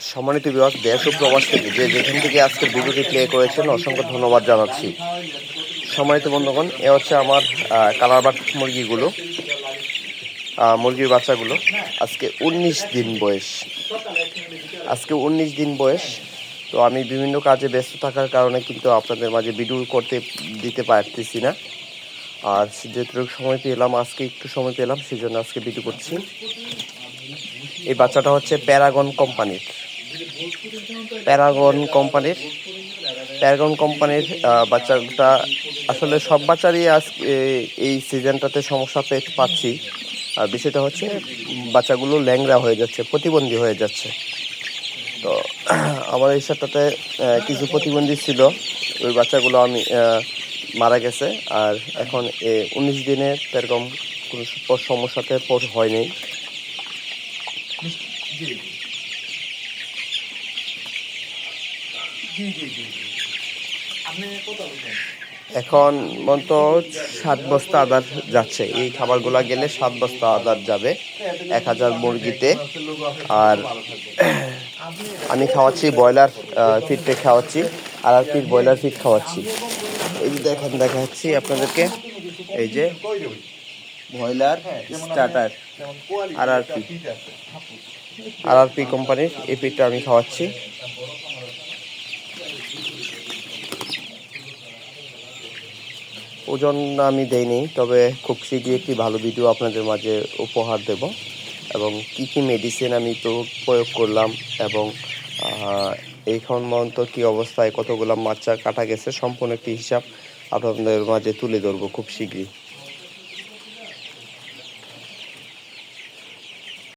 সম্মানিত বিভাগ দেশ ও প্রবাস থেকে যে যেখান থেকে আজকের ভিডিওটি প্লে করেছেন, অসংখ্য ধন্যবাদ জানাচ্ছি। সম্মানিত বন্ধুগণ, এ হচ্ছে আমার কালারবাট মুরগিগুলো মুরগির বাচ্চাগুলো। আজকে উনিশ দিন বয়স। আজকে উনিশ দিন বয়স। তো আমি বিভিন্ন কাজে ব্যস্ত থাকার কারণে কিন্তু আপনাদের মাঝে ভিডিও করতে দিতে পারতেছি না। আর যেটুকু সময় পেলাম, আজকে একটু সময় পেলাম সেই জন্য আজকে ভিডিও করছি। এই বাচ্চাটা হচ্ছে প্যারাগন কোম্পানির। প্যারাগন কোম্পানির। প্যারাগন কোম্পানির বাচ্চাটা আসলে সব বাচ্চারই আজ এই সিজনটাতে সমস্যা পেয়ে পাচ্ছি। আর বিষয়টা হচ্ছে বাচ্চাগুলো ল্যাংড়া হয়ে যাচ্ছে প্রতিবন্ধী হয়ে যাচ্ছে। তো আমার এই আহ, কিছু প্রতিবন্ধী ছিল। ওই বাচ্চাগুলো আমি মারা গেছে। আর এখন এ উনিশ দিনে এরকম কোনো সমস্যাতে হয়নি। জি জি। জি জি আপনি কত বলছেন? এখন মন্ত সাত বস্তা আদার যাচ্ছে। এই খাবারগুলো গেলে সাত বস্তা আদার যাবে, এক হাজার মুরগিতে। আর আমি খাওয়াচ্ছি ব্রয়লার ফিডটা খাওয়াচ্ছি, আর আর ফিড ব্রয়লার ফিড খাওয়াচ্ছি। এই যে দেখেন, দেখাচ্ছি আপনাদেরকে। এই যে ব্রয়লার স্টার্টার আর আর আছে। আর আর পি কোম্পানির এই ফিডটা আমি খাওয়াচ্ছি। ওজন আমি দেইনি তবে খুব শীঘ্রই একটি ভালো ভিডিও আপনাদের মাঝে উপহার দেব। এবং কি কি মেডিসিন আমি তো প্রয়োগ করলাম এবং এইখন পর্যন্ত কি অবস্থায় কতগুলো বাচ্চা কাটা গেছে সম্পূর্ণ একটি হিসাব আপনাদের মাঝে তুলে ধরবো খুব শীঘ্রই।